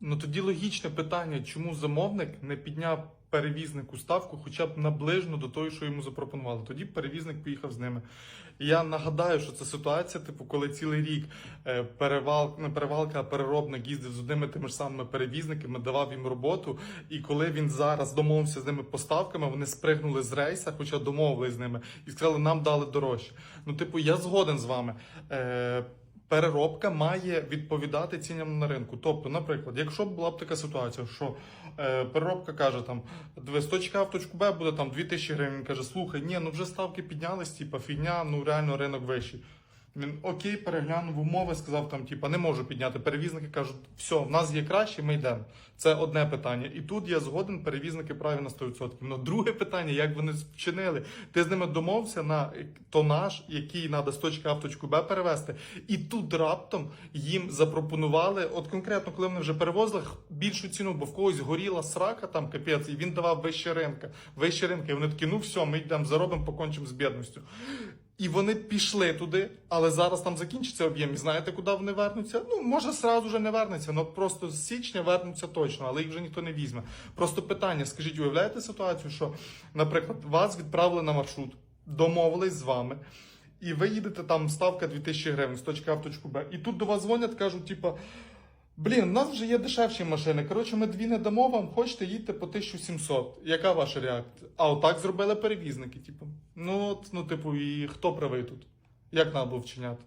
Ну тоді логічне питання, чому замовник не підняв перевізнику ставку хоча б наближно до того, що йому запропонували. Тоді перевізник поїхав з ними. Я нагадаю, що це ситуація, типу, коли цілий рік е, перевал, не перевалка, а переробник їздив з одними тими ж самими перевізниками, давав їм роботу. І коли він зараз домовився з ними поставками, вони спригнули з рейса, хоча домовились з ними, і сказали, нам дали дорожче. Ну, типу, я згоден з вами. Переробка має відповідати цінам на ринку. Тобто, наприклад, якщо б була б така ситуація, що е, переробка каже там з точки в точку Б буде там 2000 гривень. Каже, слухай, ні, ну вже ставки піднялись, типа фігня, ну реально ринок вищий. Він окей, переглянув умови, сказав там, типа, не можу підняти. Перевізники кажуть, все, в нас є краще, ми йдемо. Це одне питання. І тут я згоден, перевізники праві на 100%. Ну, друге питання, як вони вчинили. Ти з ними домовився на тонаж, який треба з точки А в точку Б перевести. І тут раптом їм запропонували, от конкретно, коли вони вже перевозили більшу ціну, бо в когось горіла срака, там капець, і він давав вище ринка. Вище ринка. І вони такі, ну все, ми йдемо, заробимо, покончимо з бідністю. І вони пішли туди, але зараз там закінчиться об'єм. І знаєте, куди вони вернуться? Ну, може, сразу вже не вернуться, але просто з січня вернуться точно, але їх вже ніхто не візьме. Просто питання: скажіть, уявляєте ситуацію, що, наприклад, вас відправили на маршрут, домовились з вами, і ви їдете там ставка 2000 гривень з точки А в точку Б. І тут до вас дзвонять, кажуть, типа. Блін, у нас вже є дешевші машини. Коротше, ми дві не дамо вам, хочете їдьте по 1700. Яка ваша реакція? А отак зробили перевізники, типу. Ну, от, ну, типу, і хто правий тут? Як треба було вчиняти?